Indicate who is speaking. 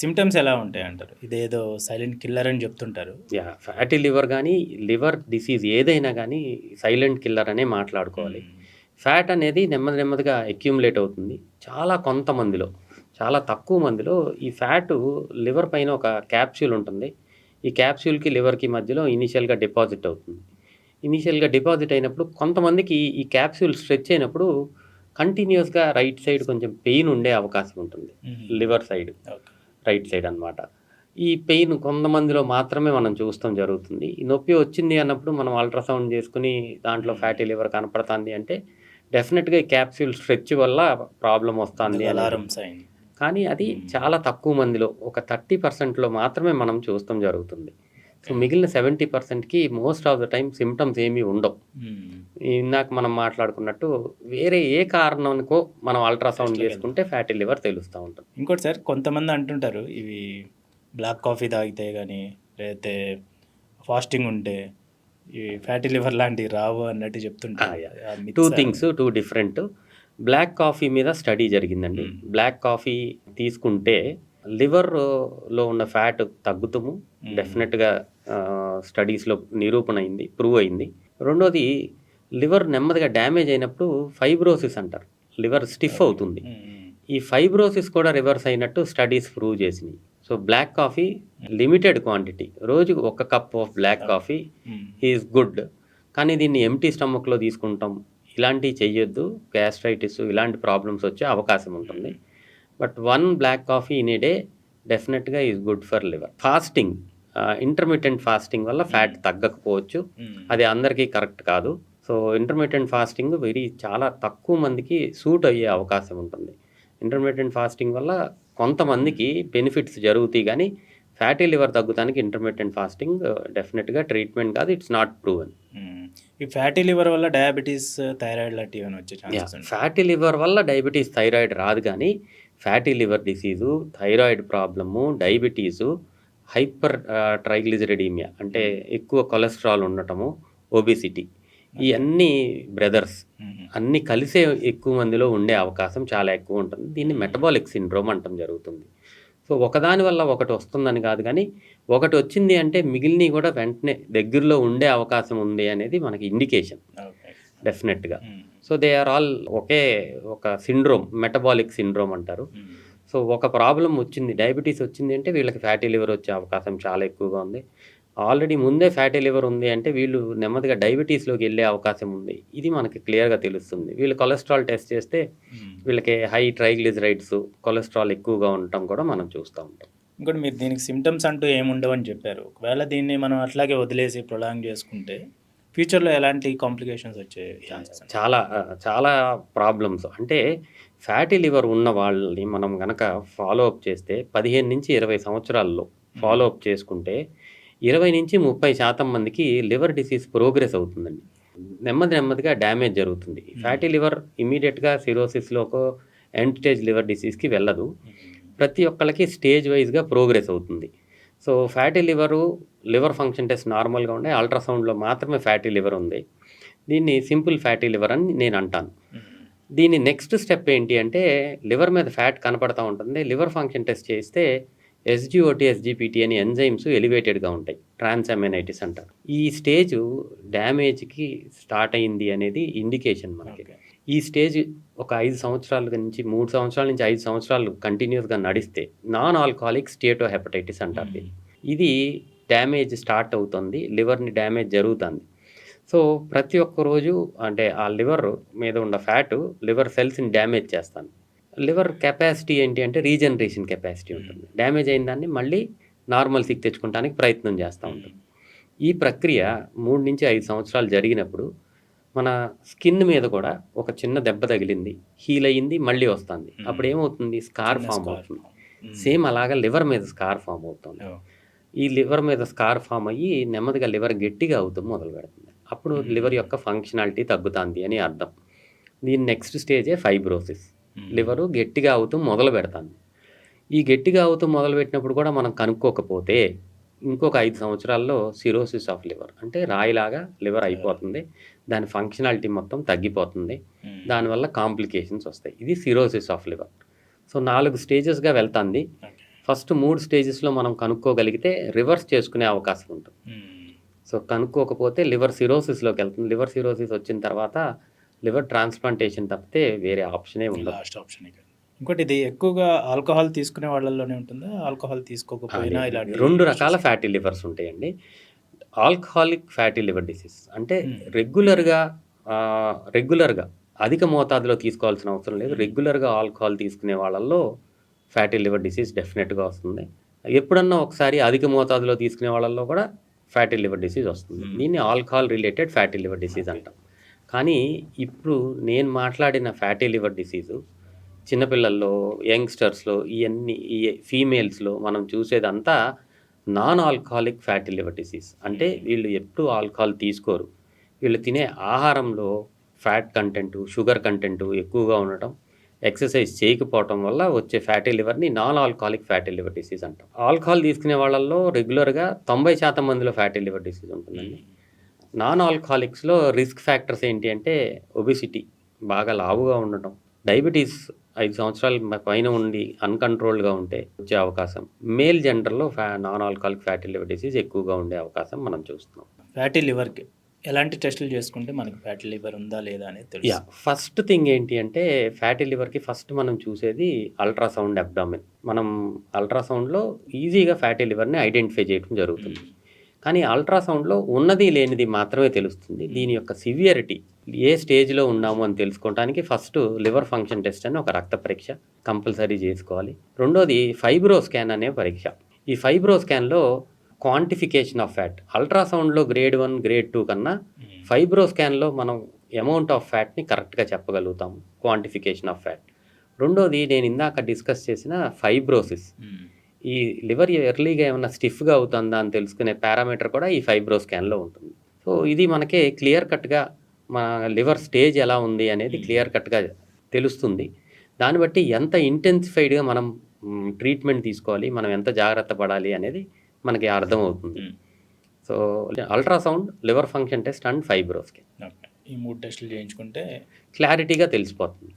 Speaker 1: Symptoms ఎలా ఉంటాయి అంటారు? ఇదేదో సైలెంట్ కిల్లర్ అని చెప్తుంటారు.
Speaker 2: యా ఫ్యాటీ లివర్ కానీ లివర్ డిసీజ్ ఏదైనా కానీ సైలెంట్ కిల్లర్ అనే మాట్లాడుకోవాలి. ఫ్యాట్ అనేది నెమ్మది నెమ్మదిగా అక్యూములేట్ అవుతుంది. చాలా కొంతమందిలో చాలా తక్కువ మందిలో ఈ ఫ్యాట్ లివర్ పైన ఒక క్యాప్సూల్ ఉంటుంది. ఈ క్యాప్సూల్కి లివర్కి మధ్యలో ఇనీషియల్గా డిపాజిట్ అవుతుంది. ఇనీషియల్గా డిపాజిట్ అయినప్పుడు కొంతమందికి ఈ క్యాప్సూల్ స్ట్రెచ్ అయినప్పుడు కంటిన్యూస్గా రైట్ సైడ్ కొంచెం పెయిన్ ఉండే అవకాశం ఉంటుంది. Liver side.
Speaker 1: Okay.
Speaker 2: Right side అన్నమాట. ఈ పెయిన్ కొంతమందిలో మాత్రమే మనం చూస్తాం జరుగుతుంది. ఈ నొప్పి వచ్చింది అన్నప్పుడు మనం అల్ట్రాసౌండ్ చేసుకుని దాంట్లో ఫ్యాటీ లివర్ కనపడుతుంది అంటే డెఫినెట్గా ఈ క్యాప్సూల్ స్ట్రెచ్ వల్ల ప్రాబ్లం వస్తుంది
Speaker 1: అలారం సైన్.
Speaker 2: కానీ అది చాలా తక్కువ మందిలో ఒక థర్టీ పర్సెంట్లో మాత్రమే మనం చూస్తాం జరుగుతుంది. సో మిగిలిన సెవెంటీ పర్సెంట్కి most of the time symptoms ఏమీ ఉండవు. ఇందాక మనం మాట్లాడుకున్నట్టు వేరే ఏ కారణానికో మనం అల్ట్రాసౌండ్ చేసుకుంటే ఫ్యాటీ లివర్ తెలుస్తూ ఉంటుంది.
Speaker 1: ఇంకోటి సార్ కొంతమంది అంటుంటారు ఇవి బ్లాక్ కాఫీ తాగితే కానీ లేకపోతే ఫాస్టింగ్ ఉంటే ఇవి ఫ్యాటీ లివర్ లాంటివి రావు అన్నట్టు చెప్తుంటారు.
Speaker 2: Two things two different black coffee మీద స్టడీ జరిగిందండి.
Speaker 1: Hmm.
Speaker 2: బ్లాక్ కాఫీ తీసుకుంటే లివర్లో ఉన్న ఫ్యాట్ తగ్గుతాము.
Speaker 1: Hmm.
Speaker 2: డెఫినెట్గా స్టడీస్లో నిరూపణ అయింది ప్రూవ్ అయింది. రెండోది లివర్ నెమ్మదిగా డ్యామేజ్ అయినప్పుడు ఫైబ్రోసిస్ అంటారు. లివర్ స్టిఫ్ అవుతుంది. ఈ ఫైబ్రోసిస్ కూడా రివర్స్ అయినట్టు స్టడీస్ ప్రూవ్ చేసినాయి. So black coffee limited quantity. రోజుకు ఒక cup of black coffee. Is good. కానీ దీన్ని ఎంటీ స్టమక్లో తీసుకుంటాం. ఇలాంటివి చెయ్యొద్దు. గ్యాస్ట్రైటిస్ ఇలాంటి ప్రాబ్లమ్స్ వచ్చే అవకాశం ఉంటుంది. But one black coffee in a day డెఫినెట్గా is good for liver. Fasting intermediate fasting వల్ల ఫ్యాట్ తగ్గకపోవచ్చు. అది అందరికీ కరెక్ట్ కాదు. సో ఇంటర్మీడియట్ ఫాస్టింగ్ వెరీ చాలా తక్కువ మందికి సూట్ అయ్యే అవకాశం ఉంటుంది. ఇంటర్మీడియట్ ఫాస్టింగ్ వల్ల కొంతమందికి బెనిఫిట్స్ జరుగుతాయి కానీ ఫ్యాటీ లివర్ తగ్గుతానికి ఇంటర్మీడియట్ ఫాస్టింగ్ డెఫినెట్గా ట్రీట్మెంట్ కాదు ఇట్స్ నాట్ ప్రూవెన్.
Speaker 1: ఈ ఫ్యాటీ లివర్ వల్ల డయాబెటీస్ థైరాయిడ్ లాంటివి ఏమైనా వచ్చే
Speaker 2: ఫ్యాటీ లివర్ వల్ల డయాబెటీస్ థైరాయిడ్ రాదు కానీ fatty liver disease thyroid problem diabetes hypertriglyceridemia అంటే ఎక్కువ కొలెస్ట్రాల్ ఉండటము ఒబిసిటీ ఈ అన్ని బ్రదర్స్. అన్ని కలిసే ఎక్కువ మందిలో ఉండే అవకాశం చాలా ఎక్కువ ఉంటుంది. దీన్ని మెటబాలిక్ సిండ్రోమ్ అంటాం జరుగుతుంది. సో ఒకదాని వల్ల ఒకటి వస్తుందని కాదు కానీ ఒకటి వచ్చింది అంటే మిగిలినవి కూడా వెంటనే దగ్గరలో ఉండే అవకాశం ఉంది అనేది మనకి ఇండికేషన్ డెఫినెట్గా. సో దే ఆర్ ఆల్ ఒకే ఒక సిండ్రోమ్ మెటబాలిక్ సిండ్రోమ్ అంటారు. సో ఒక ప్రాబ్లం వచ్చింది డయాబెటీస్ వచ్చింది అంటే వీళ్ళకి ఫ్యాటీ లివర్ వచ్చే అవకాశం చాలా ఎక్కువగా ఉంది. ఆల్రెడీ ముందే ఫ్యాటీ లివర్ ఉంది అంటే వీళ్ళు నెమ్మదిగా డయాబెటీస్లోకి వెళ్ళే అవకాశం ఉంది. ఇది మనకి క్లియర్గా తెలుస్తుంది. వీళ్ళు కొలెస్ట్రాల్ టెస్ట్ చేస్తే. వీళ్ళకి హై ట్రైగ్లిజరైడ్స్ కొలెస్ట్రాల్ ఎక్కువగా ఉండటం కూడా మనం చూస్తూ ఉంటాం.
Speaker 1: ఇంకోటి మీరు దీనికి సిమ్టమ్స్ అంటూ ఏముండవని చెప్పారు. ఒకవేళ దీన్ని మనం అట్లాగే వదిలేసి ప్రొలాంగ్ చేసుకుంటే ఫ్యూచర్లో ఎలాంటి కాంప్లికేషన్స్ వచ్చే ఛాన్సెస్
Speaker 2: చాలా చాలా ప్రాబ్లమ్స్. అంటే ఫ్యాటీ లివర్ ఉన్న వాళ్ళని మనం గనక ఫాలో అప్ చేస్తే పదిహేను నుంచి ఇరవై సంవత్సరాల్లో ఫాలో అప్ చేసుకుంటే ఇరవై నుంచి ముప్పై శాతం మందికి లివర్ డిసీజ్ ప్రోగ్రెస్ అవుతుందండి. నెమ్మది నెమ్మదిగా డ్యామేజ్ జరుగుతుంది. ఫ్యాటీ లివర్ ఇమీడియట్గా సిరోసిస్లోకో ఎండ్ స్టేజ్ లివర్ డిసీజ్కి వెళ్ళదు. ప్రతి ఒక్కళ్ళకి స్టేజ్ వైజ్గా ప్రోగ్రెస్ అవుతుంది. So fatty liver liver function test నార్మల్గా ఉండే అల్ట్రాసౌండ్లో మాత్రమే ఫ్యాటీ లివర్ ఉంది. దీన్ని సింపుల్ ఫ్యాటీ లివర్ అని నేను అంటాను. దీని నెక్స్ట్ స్టెప్ ఏంటి అంటే లివర్ మీద ఫ్యాట్ కనపడతా ఉంటుంది. లివర్ ఫంక్షన్ టెస్ట్ చేస్తే ఎస్జిఓటి ఎస్జిపిటి అని ఎంజైమ్స్ ఎలివేటెడ్గా ఉంటాయి. ట్రాన్సామినైటిస్ అంటారు. ఈ స్టేజ్ డ్యామేజ్కి స్టార్ట్ అయింది అనేది ఇండికేషన్ మనకి. ఈ స్టేజ్ ఒక ఐదు సంవత్సరాల నుంచి మూడు సంవత్సరాల నుంచి ఐదు సంవత్సరాలు కంటిన్యూస్గా నడిస్తే నాన్ ఆల్కహాలిక్ స్టేటో హెపటైటిస్ అంటారు దీన్ని. ఇది డ్యామేజ్ స్టార్ట్ అవుతుంది లివర్ని డ్యామేజ్ జరుగుతుంది. సో ప్రతి ఒక్క రోజు అంటే ఆ లివర్ మీద ఉన్న ఫ్యాట్ లివర్ సెల్స్ని డ్యామేజ్ చేస్తాను. లివర్ కెపాసిటీ ఏంటి అంటే రీజనరేషన్ కెపాసిటీ ఉంటుంది. డ్యామేజ్ అయిన దాన్ని మళ్ళీ నార్మల్సీకి తెచ్చుకోవడానికి ప్రయత్నం చేస్తూ ఉంటుంది. ఈ ప్రక్రియ మూడు నుంచి ఐదు సంవత్సరాలు జరిగినప్పుడు మన స్కిన్ మీద కూడా ఒక చిన్న దెబ్బ తగిలింది హీల్ అయ్యింది మళ్ళీ వస్తుంది.
Speaker 1: Hmm.
Speaker 2: అప్పుడు ఏమవుతుంది? స్కార్ ఫామ్ అవుతుంది. సేమ్ అలాగా లివర్ మీద స్కార్ ఫామ్ అవుతుంది.
Speaker 1: ఓ.
Speaker 2: ఈ లివర్ మీద స్కార్ ఫామ్ అయ్యి నెమ్మదిగా లివర్ గట్టిగా అవుతాం మొదలు పెడుతుంది. అప్పుడు
Speaker 1: Hmm.
Speaker 2: లివర్ యొక్క ఫంక్షనాలిటీ తగ్గుతుంది అని అర్థం. దీని నెక్స్ట్ స్టేజే ఫైబ్రోసిస్. లివరు గట్టిగా అవుతూ మొదలు పెడుతుంది ఈ గట్టిగా అవుతూ మొదలు పెట్టినప్పుడు కూడా మనం కనుక్కోకపోతే ఇంకొక ఐదు సంవత్సరాల్లో సిరోసిస్ ఆఫ్ లివర్ అంటే రాయిలాగా లివర్ అయిపోతుంది. దాని ఫంక్షనాలిటీ మొత్తం తగ్గిపోతుంది. దానివల్ల కాంప్లికేషన్స్ వస్తాయి. ఇది సిరోసిస్ ఆఫ్ లివర్. సో నాలుగు స్టేజెస్గా వెళ్తుంది. ఫస్ట్ మూడు స్టేజెస్లో మనం కనుక్కోగలిగితే రివర్స్ చేసుకునే అవకాశం ఉంటుంది. సో కనుక్కోకపోతే లివర్ సిరోసిస్లోకి వెళ్తుంది. లివర్ సిరోసిస్ వచ్చిన తర్వాత లివర్ ట్రాన్స్ప్లాంటేషన్ తప్పితే వేరే ఆప్షనే ఉండదు.
Speaker 1: లాస్ట్ ఆప్షన్ ఇక ఇంకోటి ఇది ఎక్కువగా ఆల్కహాల్ తీసుకునే వాళ్ళలోనే ఉంటుందా? ఆల్కహాల్ తీసుకోకపోయినా ఇలాంటి
Speaker 2: రెండు రకాల ఫ్యాటీ లివర్స్ ఉంటాయండి. ఆల్కహాలిక్ ఫ్యాటీ లివర్ డిసీజ్ అంటే. రెగ్యులర్గా రెగ్యులర్గా అధిక మోతాదులో తీసుకోవాల్సిన అవసరం లేదు. రెగ్యులర్గా ఆల్కహాల్ తీసుకునే వాళ్ళల్లో ఫ్యాటీ లివర్ డిసీజ్ డెఫినెట్గా వస్తుంది. ఎప్పుడన్నా ఒకసారి అధిక మోతాదులో తీసుకునే వాళ్ళల్లో కూడా ఫ్యాటీ లివర్ డిసీజ్ వస్తుంది. దీన్ని alcohol related fatty liver disease అంటాం. కానీ ఇప్పుడు నేను మాట్లాడిన ఫ్యాటీ లివర్ డిసీజు చిన్నపిల్లల్లో యంగ్స్టర్స్లో ఇవన్నీ ఈ ఫీమేల్స్లో మనం చూసేదంతా non alcoholic fatty liver disease. అంటే వీళ్ళు ఎప్పుడు ఆల్కహాల్ తీసుకోరు. వీళ్ళు తినే ఆహారంలో ఫ్యాట్ కంటెంట్ షుగర్ కంటెంట్ ఎక్కువగా ఉండటం ఎక్సర్సైజ్ చేయకపోవటం వల్ల వచ్చే fatty లివర్ని non alcoholic fatty liver disease అంటాం. ఆల్కహాల్ తీసుకునే వాళ్ళల్లో రెగ్యులర్గా తొంభై శాతం మందిలో ఫ్యాటీ లివర్ డిసీజ్ ఉంటుందండి. నాన్ ఆల్కహాలిక్స్లో రిస్క్ ఫ్యాక్టర్స్ ఏంటి అంటే ఒబిసిటీ బాగా లావుగా ఉండటం. డయాబెటీస్ ఐదు సంవత్సరాల పైన ఉండి అన్కంట్రోల్డ్గా ఉంటే వచ్చే అవకాశం. మేల్ జెండర్లో ఫ్యా non alcoholic fatty liver disease ఎక్కువగా ఉండే అవకాశం మనం చూస్తున్నాం.
Speaker 1: ఫ్యాటీ లివర్కి ఎలాంటి టెస్టులు చేసుకుంటే మనకి ఫ్యాటీ లివర్ ఉందా లేదా అనేది
Speaker 2: యా
Speaker 1: తెలుసు
Speaker 2: ఫస్ట్ థింగ్ ఏంటి అంటే ఫ్యాటీ లివర్కి ఫస్ట్ మనం చూసేది అల్ట్రాసౌండ్ అబ్డామిన్ మనం అల్ట్రాసౌండ్లో ఈజీగా ఫ్యాటీ లివర్ని ఐడెంటిఫై చేయడం జరుగుతుంది. కానీ అల్ట్రాసౌండ్లో ఉన్నది లేనిది మాత్రమే తెలుస్తుంది. దీని యొక్క సివియరిటీ ఏ స్టేజ్లో ఉన్నాము అని తెలుసుకోవడానికి ఫస్ట్ లివర్ ఫంక్షన్ టెస్ట్ అని ఒక రక్త పరీక్ష కంపల్సరీ చేసుకోవాలి. రెండోది ఫైబ్రో స్కాన్ అనే పరీక్ష. ఈ ఫైబ్రో స్కాన్లో క్వాంటిఫికేషన్ ఆఫ్ ఫ్యాట్ అల్ట్రాసౌండ్లో గ్రేడ్ వన్ గ్రేడ్ టూ కన్నా. ఫైబ్రో స్కాన్లో మనం అమౌంట్ ఆఫ్ ఫ్యాట్ని కరెక్ట్గా చెప్పగలుగుతాం క్వాంటిఫికేషన్ ఆఫ్ ఫ్యాట్. రెండోది నేను ఇందాక డిస్కస్ చేసిన ఫైబ్రోసిస్. ఈ లివర్ ఎర్లీగా ఏమైనా స్టిఫ్గా అవుతుందా అని తెలుసుకునే పారామీటర్ కూడా ఈ ఫైబ్రో స్కాన్లో ఉంటుంది. సో ఇది మనకి క్లియర్ కట్గా మన లివర్ స్టేజ్ ఎలా ఉంది అనేది క్లియర్ కట్గా తెలుస్తుంది. దాన్ని బట్టి ఎంత ఇంటెన్సిఫైడ్గా మనం ట్రీట్మెంట్ తీసుకోవాలి మనం ఎంత జాగ్రత్త పడాలి అనేది మనకి అర్థమవుతుంది. So ultrasound liver function test and fibro scan
Speaker 1: okay. ఈ మూడు టెస్టులు చేయించుకుంటే
Speaker 2: క్లారిటీగా తెలిసిపోతుంది.